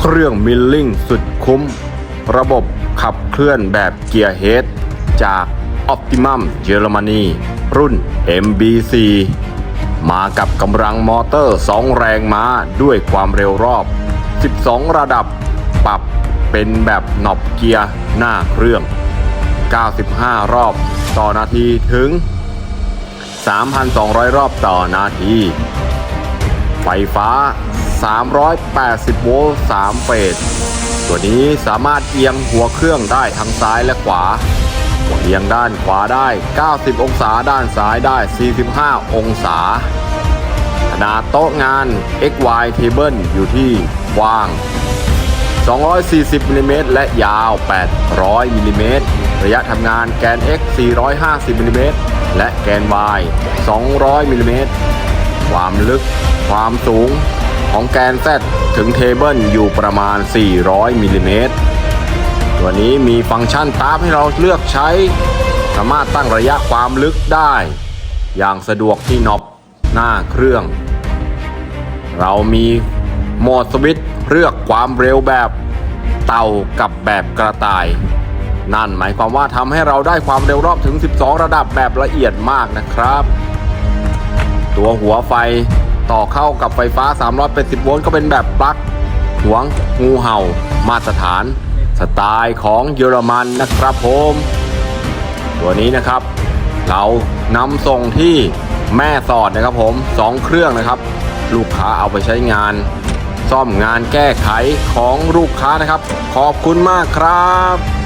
เครื่องมิลลิ่งสุดคุ้ม ระบบขับเคลื่อนแบบเกียร์เฮดจาก Optimum เยอรมนีรุ่น MBC มากับกำลังมอเตอร์ 2 แรงม้าด้วยความเร็วรอบ 12 ระดับ ปรับเป็นแบบหนอบเกียร์หน้าเครื่อง 95 รอบต่อนาทีถึง 3,200 รอบต่อนาที ไฟฟ้า 380 โวลต์ 3 เฟส ตัวนี้สามารถเอียงหัวเครื่องได้ทั้งซ้ายและขวา เอียงด้านขวาได้ 90 องศา ด้านซ้ายได้ 45 องศา ขนาดโต๊ะงาน XY Table อยู่ที่กว้าง 240มิลลิเมตรและยาว 800มิลลิเมตรระยะทำงานแกน X 450มิลลิเมตรและแกน Y 200มิลลิเมตรความลึก ความสูง ของแกน Z ถึงเทเบิลอยู่ประมาณ 400มิลลิเมตรตัวนี้มีฟังก์ชันตามให้เราเลือกใช้ สามารถตั้งระยะความลึกได้ อย่างสะดวกที่น็อปหน้าเครื่อง เรามีโหมดสวิตช์เลือกความเร็วแบบเต่ากับแบบกระต่าย นั่นหมายความว่าทำให้เราได้ความเร็วรอบถึง 12 ระดับแบบละเอียดมากนะครับ ตัวหัวไฟ ต่อเข้ากับไฟฟ้า 380 โวลต์ก็เป็นแบบปลั๊กหัวงูเห่า มาตรฐาน สไตล์ของเยอรมันนะครับผมตัวนี้นะครับ เรานำส่งที่แม่สอดนะครับผมสองเครื่องนะครับ ลูกค้าเอาไปใช้งาน ซ่อมงานแก้ไขของลูกค้านะครับ ขอบคุณมากครับ